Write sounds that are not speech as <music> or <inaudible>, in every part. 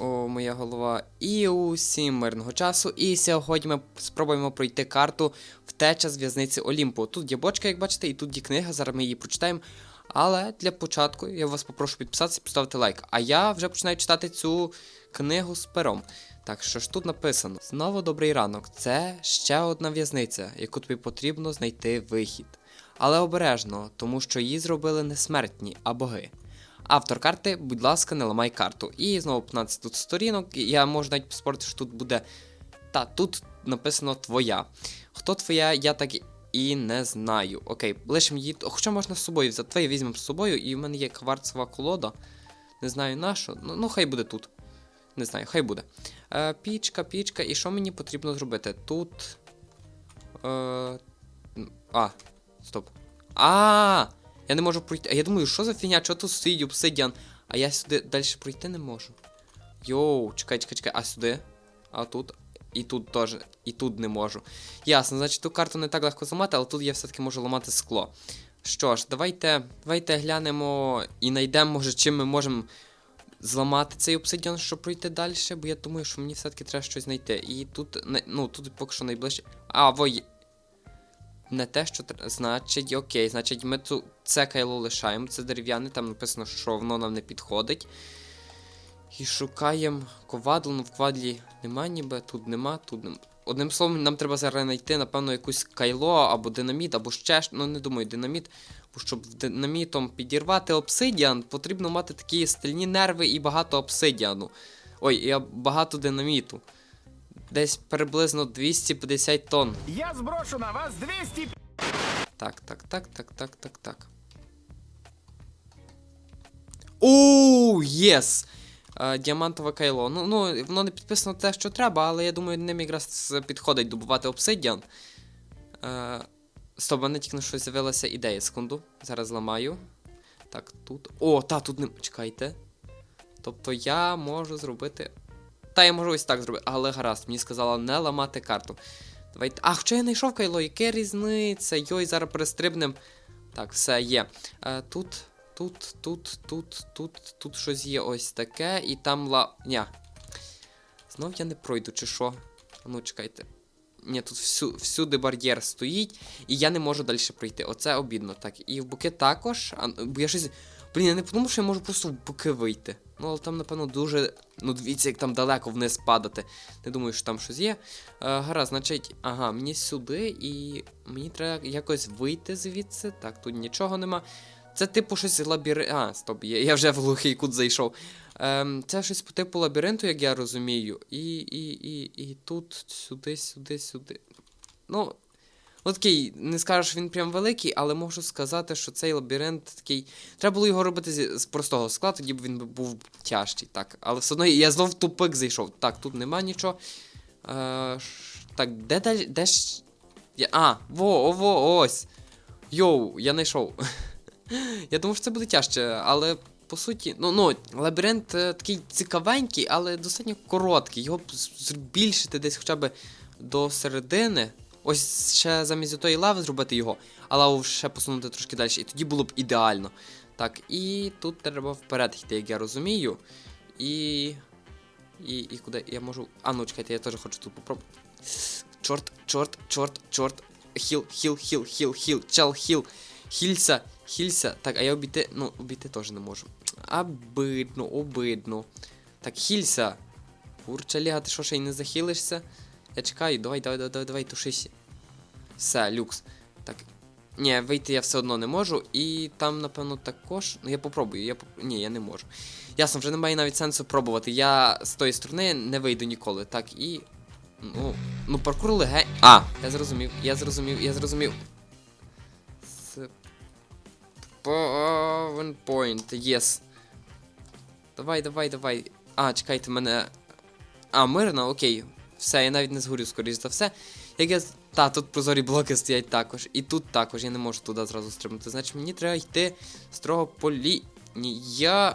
О, моя голова. І усім мирного часу. І сьогодні ми спробуємо пройти карту Втеча з в'язниці Олімпу. Тут є бочка, як бачите, і тут є книга, зараз ми її прочитаємо. Але для початку я вас попрошу підписатися і поставити лайк. А я вже починаю читати цю книгу з пером. Так, що ж тут написано? Знову добрий ранок. Це ще одна в'язниця, яку тобі потрібно знайти вихід. Але обережно, тому що її зробили не смертні, а боги. Автор карти, будь ласка, не ламай карту. І знову 15 тут сторінок. Я можу навіть поспорити, що тут буде. Та, тут написано твоя. Хто твоя, я так і не знаю. Окей, лишимо її. Хоча можна з собою взяти. Твоє візьмемо з собою, і в мене є кварцева колода. Не знаю на що. Ну, ну хай буде тут. Не знаю, хай буде. Е, пічка, пічка. І що мені потрібно зробити? Тут. Е, а, стоп. А! Я не можу пройти. А я думаю, що за фігня? Чого тут стоїть обсидіан? А я сюди далі пройти не можу. Йоу, чекай, чекай, чекай, а сюди? А тут? І тут теж, і тут не можу. Ясно, значить ту карту не так легко зламати, але тут я все-таки можу ламати скло. Що ж, давайте, давайте глянемо і знайдемо, може, чим ми можемо зламати цей обсидіан, щоб пройти далі, бо я думаю, що мені все-таки треба щось знайти. І тут, ну, тут поки що найближче. А, во є. Не те, що значить, окей, значить, ми цю це кайло лишаємо, це дерев'яне, там написано, що воно нам не підходить. І шукаємо ковадло, ну в квадлі нема ніби, тут нема, тут нема. Одним словом, нам треба зараз знайти, напевно, якусь кайло або динаміт, або ще ну не думаю, динаміт. Бо щоб динамітом підірвати обсидіан, потрібно мати такі стальні нерви і багато обсидіану. Ой, і багато динаміту. Десь приблизно 250 тонн. Я сброшу на вас 200 Так, так, так, так, так, так, так. Оу, єс! Е, Діамантове кайло. Ну, ну, воно не підписано те, що треба, але я думаю, ним якраз підходить добувати обсидіан. Е, стоп, мене тільки на щось з'явилася ідея. Секунду. Зараз зламаю. Так, тут. О, та, тут не. Чекайте. Тобто я можу зробити. Та я можу ось так зробити, але гаразд, мені сказала не ламати карту. Давайте. А, хоча я знайшов кайло, яке різниця? Йой, зараз перестрибнем. Так, все є. Е, тут, тут, тут, тут, тут, тут щось є ось таке, і там ла. Ня. Знов я не пройду, чи що? Ну, чекайте. Ні, тут всю, всюди бар'єр стоїть, і я не можу далі пройти. Оце обідно. Так, і в боки також. А, бо я щось. Блін, я не подумав, що я можу просто в боки вийти. Ну, але там, напевно, дуже. Ну, дивіться, як там далеко вниз падати. Не думаю, що там щось є. Е, гаразд, значить, ага, мені сюди, і мені треба якось вийти звідси. Так, тут нічого нема. Це типу щось лабіринт. А, стоп, я, я вже в глухий кут зайшов. Ем, це щось по типу лабіринту, як я розумію. І, і, і, і тут, сюди, сюди, сюди. Ну, ну такий, не скажу, що він прям великий, але можу сказати, що цей лабіринт такий. Треба було його робити з, простого скла, тоді б він був тяжчий. Так, але все одно я знов тупик зайшов. Так, тут нема нічого. Е, так, де далі. Де ж. Я, а, во, во, ось. Йоу, я знайшов. <laughs> я думав, що це буде тяжче, але по суті, ну, ну, лабіринт е, такий цікавенький, але достатньо короткий. Його збільшити десь хоча б до середини. Ось ще замість тої лави зробити його, а лаву ще посунути трошки далі, і тоді було б ідеально. Так, і тут треба вперед йти, як я розумію. І. І, і куди я можу. А, ну чекайте, я теж хочу тут попробувати. Чорт, чорт, чорт, чорт. Хіл, хіл, хіл, хіл, хіл, чел, хіл. Хілься, хілься. Так, а я обійти. Ну, обійти теж не можу. Обидно, обидно. Так, хілься. Курча Ліга, ти що ще й не захилишся? Я чекаю, давай, давай, давай, давай, тушися. Все, люкс. Так. Ні, вийти я все одно не можу. І там, напевно, також. Ну, я попробую. Я. Ні, я не можу. Ясно, вже немає навіть сенсу пробувати. Я з тої сторони не вийду ніколи. Так, і. Ну. Ну, паркур легень. А! Я зрозумів, я зрозумів, я зрозумів. Spawn point, yes. Давай, давай, давай. А, чекайте, мене. А, мирно, окей. Все, я навіть не згорю, скоріш за все. Як я. Та, тут прозорі блоки стоять також. І тут також, я не можу туди зразу стрибнути. Значить, мені треба йти строго по лініям.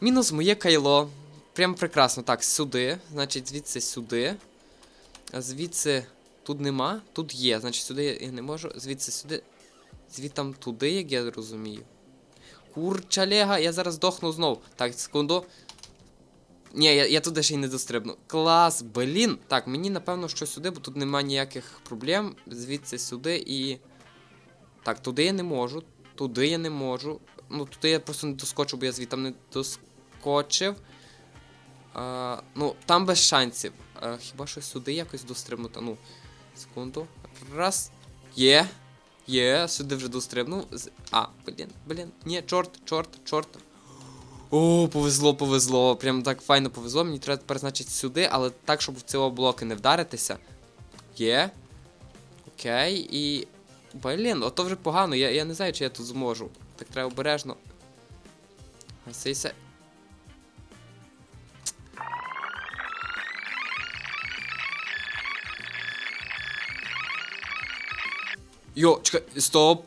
Мінус моє кайло. Прям прекрасно. Так, сюди. Значить, звідси сюди. А звідси тут нема. Тут є. Значить, сюди я не можу. Звідси сюди. Звідтам туди, як я розумію. Курча Лега, я зараз здохну знов. Так, секунду. Ні, я, я туди ще й не дострибну. Клас, блін. Так, мені напевно, що сюди, бо тут немає ніяких проблем. Звідси сюди і. Так, туди я не можу. Туди я не можу. Ну, туди я просто не доскочу, бо я звідти не доскочив. А, ну, там без шансів. А, хіба що сюди якось дострибнути? Ну, секунду. Раз. Є. Є, сюди вже дострибнув. А, блін, блін. Ні, чорт, чорт, чорт. О, повезло, повезло. Прям так файно повезло. Мені треба тепер, значить, сюди, але так, щоб в цього блоки не вдаритися. Є. Окей, і. Блін, ото вже погано. Я, я не знаю, чи я тут зможу. Так треба обережно. Гасися. Йо, чекай, стоп.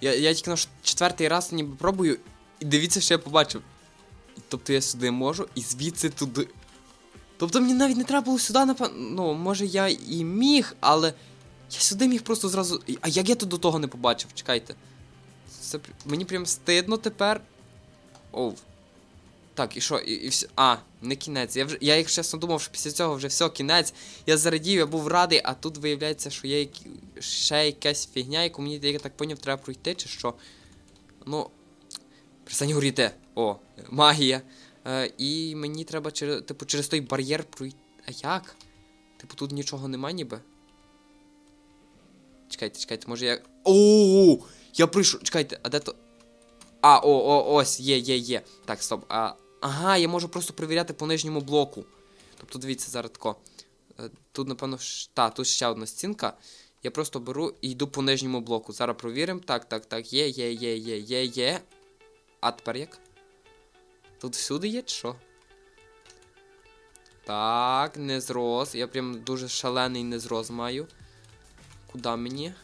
Я, я тільки на четвертий раз ніби пробую, і дивіться, що я побачив. Тобто я сюди можу, і звідси туди. Тобто мені навіть не треба було сюди, напевно. Ну, може я і міг, але я сюди міг просто зразу. А як я тут до того не побачив? Чекайте. Це мені прям стидно тепер. Оу. Так, і що? І, і все. А, не кінець. Я вже я якщо чесно думав, що після цього вже все, кінець. Я зарадів, я був радий, а тут виявляється, що є ще якась фігня, яку мені, я так поняв, треба пройти, чи що. Ну. Перестань горіти. О, магія. Е, і мені треба через, типу, через той бар'єр пройти. А як? Типу, тут нічого нема ніби. Чекайте, чекайте, може я. О, я прийшов. Чекайте, а де то. А, о, о, ось, є, є, є. Так, стоп. А, ага, я можу просто перевіряти по нижньому блоку. Тобто, дивіться, зараз тако. Е, Тут, напевно, та, тут ще одна стінка. Я просто беру і йду по нижньому блоку. Зараз провіримо. Так, так, так, є, є, є, є, є, є. А тепер як? Тут всюди є, що? Так, не зрос. Я прям дуже шалений незроз маю. Куда мені?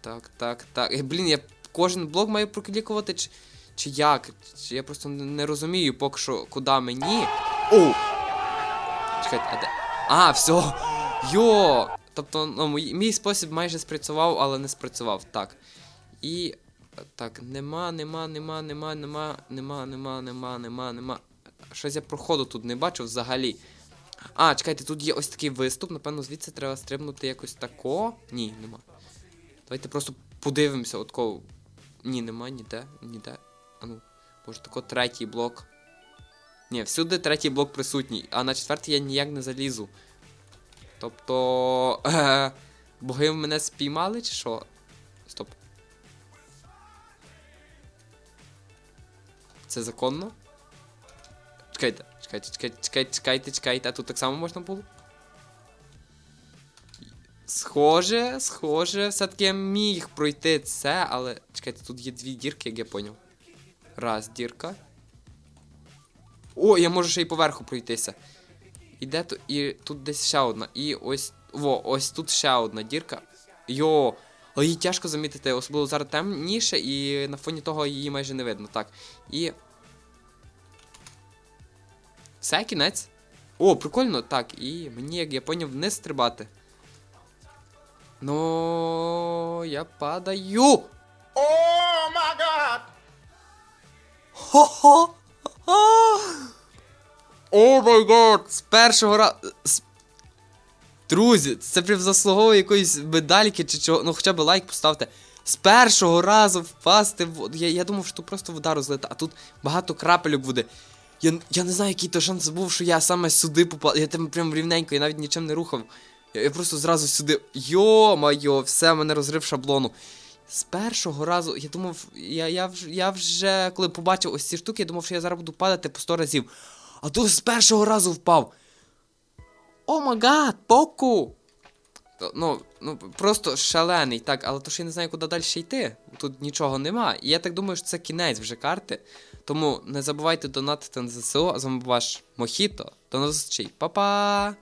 Так, так, так. Е, блін, я кожен блок маю проклікувати, чи, чи як? Чи я просто не розумію поки що, куди мені. О! Чекайте, а де? А, все! Йо! Тобто, ну, мій спосіб майже спрацював, але не спрацював. Так. І. Так, нема, нема, нема, нема, нема, нема, нема, нема, нема, нема. Щось я проходу тут не бачу взагалі. А, чекайте, тут є ось такий виступ. Напевно, звідси треба стрибнути якось тако. Ні, нема. Давайте просто подивимося, от кого. Ні, нема ніде, ніде. А ну, може тако третій блок. Ні, всюди третій блок присутній, а на четвертий я ніяк не залізу. Тобто. Е, <laughs> боги мене спіймали чи що? Стоп. Це законно? Чекайте, чекайте, чекайте, чекайте, чекайте, чекайте, а тут так само можна було? Схоже, схоже, все-таки я міг пройти це, але. Чекайте, тут є дві дірки, як я поняв. Раз, дірка. О, я можу ще й поверху пройтися. І де то. І тут десь ще одна. І ось. Во, ось тут ще одна дірка. Йо! Але її тяжко замітити, особливо зараз темніше, і на фоні того її майже не видно. Так. І. Все, кінець. О, прикольно, так. І мені, як я поняв, не стрибати. Ну, я падаю. О, май гад! Хо-хо! О май гад! З першого разу. Друзі, це прям заслуговує якоїсь медальки чи чого. Ну хоча б лайк поставте. З першого разу впасти в. Я, я думав, що тут просто вода розлита, а тут багато крапельок води. Я, я не знаю, який то шанс був, що я саме сюди попав. Я там прям рівненько, я навіть нічим не рухав. Я, я просто зразу сюди. Йо-майо, все, мене розрив шаблону. З першого разу, я думав, я, я, вже, я вже коли побачив ось ці штуки, я думав, що я зараз буду падати по 100 разів. А тут з першого разу впав. О магад, поку! Ну, ну, просто шалений, так, але то що я не знаю, куди далі йти. Тут нічого нема. І я так думаю, що це кінець вже карти. Тому не забувайте донатити на ЗСУ, а з вами ваш Мохіто. До нових зустрічей. Па-па!